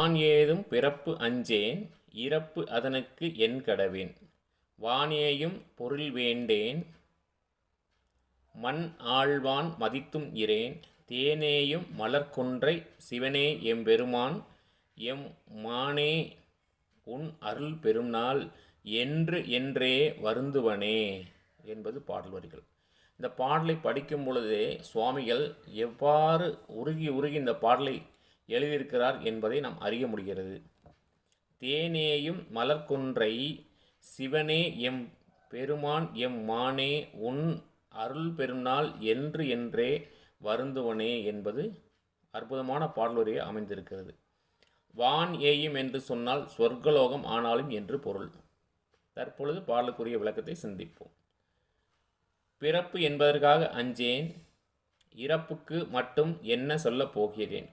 நான் ஏதும் பிறப்பு அஞ்சேன் இறப்பு அதனுக்கு என் கடவேன். வானேயும் பொருள் வேண்டேன் மண் ஆழ்வான் மதித்தும் இரேன் தேனேயும் மலர்கொன்றை சிவனே எம்பெருமான் எம் மானே உன் அருள் பெருநாள் என்று என்றே வருந்துவனே என்பது பாடல் வரிகள். இந்த பாடலை படிக்கும் பொழுதே சுவாமிகள் எவ்வாறு உருகி உருகி இந்த பாடலை எழுதியிருக்கிறார் என்பதை நாம் அறிய முடிகிறது. தேனேயும் மலர்குன்றை சிவனே எம் பெருமான் எம் மானே உன் அருள் பெருநாள் என்று என்றே வருந்துவனே என்பது அற்புதமான பாடலுரையே அமைந்திருக்கிறது. வான் ஏயும் என்று சொன்னால் சொர்க்கலோகம் ஆனாலும் என்று பொருள். தற்பொழுது பாடலுக்குரிய விளக்கத்தை சிந்திப்போம். பிறப்பு என்பதற்காக அஞ்சேன் இறப்புக்கு மட்டும் என்ன சொல்லப் போகிறேன்?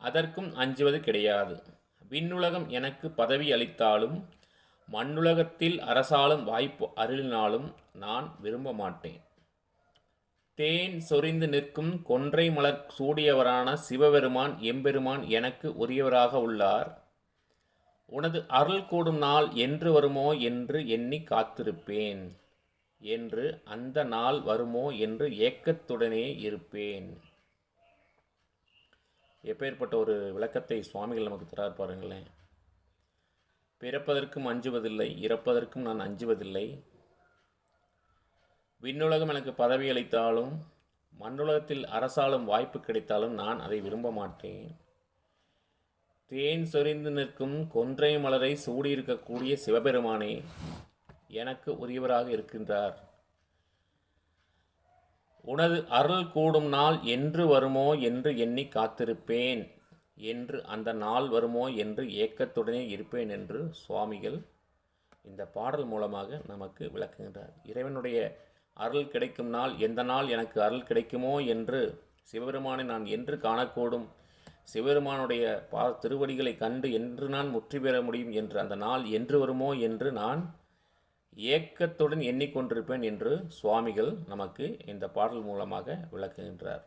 அதற்கும் அஞ்சுவது கிடையாது. விண்ணுலகம் எனக்கு பதவி அளித்தாலும் மண்ணுலகத்தில் அரசாலும் வாய்ப்பு அருளினாலும் நான் விரும்ப மாட்டேன். தேன் சொரிந்து நிற்கும் கொன்றை மலர் சூடியவரான சிவபெருமான் எம்பெருமான் எனக்கு உரியவராக உள்ளார். உனது அருள் கூடும் நாள் என்று வருமோ என்று எண்ணி காத்திருப்பேன் என்று அந்த நாள் வருமோ என்று ஏக்கத்துடனே இருப்பேன். எப்பேற்பட்ட ஒரு விளக்கத்தை சுவாமிகள் நமக்கு தரார் பாருங்களேன். பிறப்பதற்கும் அஞ்சுவதில்லை இறப்பதற்கும் நான் அஞ்சுவதில்லை. விண்ணுலகம் எனக்கு பதவி அளித்தாலும் மண்ணுலகத்தில் அரசாலும் வாய்ப்பு கிடைத்தாலும் நான் அதை விரும்ப மாட்டேன். தேன் சொரிந்து நிற்கும் கொன்றை மலரை சூடியிருக்கக்கூடிய சிவபெருமானே எனக்கு உரியவராக இருக்கின்றார். உனது அருள் கூடும் நாள் என்று வருமோ என்று எண்ணி காத்திருப்பேன் என்று அந்த நாள் வருமோ என்று ஏக்கத்துடனே இருப்பேன் என்று சுவாமிகள் இந்த பாடல் மூலமாக நமக்கு விளக்குகின்றார். இறைவனுடைய அருள் கிடைக்கும் நாள் எந்த நாள் எனக்கு அருள் கிடைக்குமோ என்று சிவபெருமானை நான் என்று காணக்கூடும் சிவபெருமானுடைய பா திருவடிகளை கண்டு என்று நான் முற்றி பெற முடியும் என்று அந்த நாள் என்று வருமோ என்று நான் ஏக்கத்துடன் எண்ணிக்கொண்டிருப்பேன் என்று சுவாமிகள் நமக்கு இந்த பாடல் மூலமாக விளக்குகின்றார்.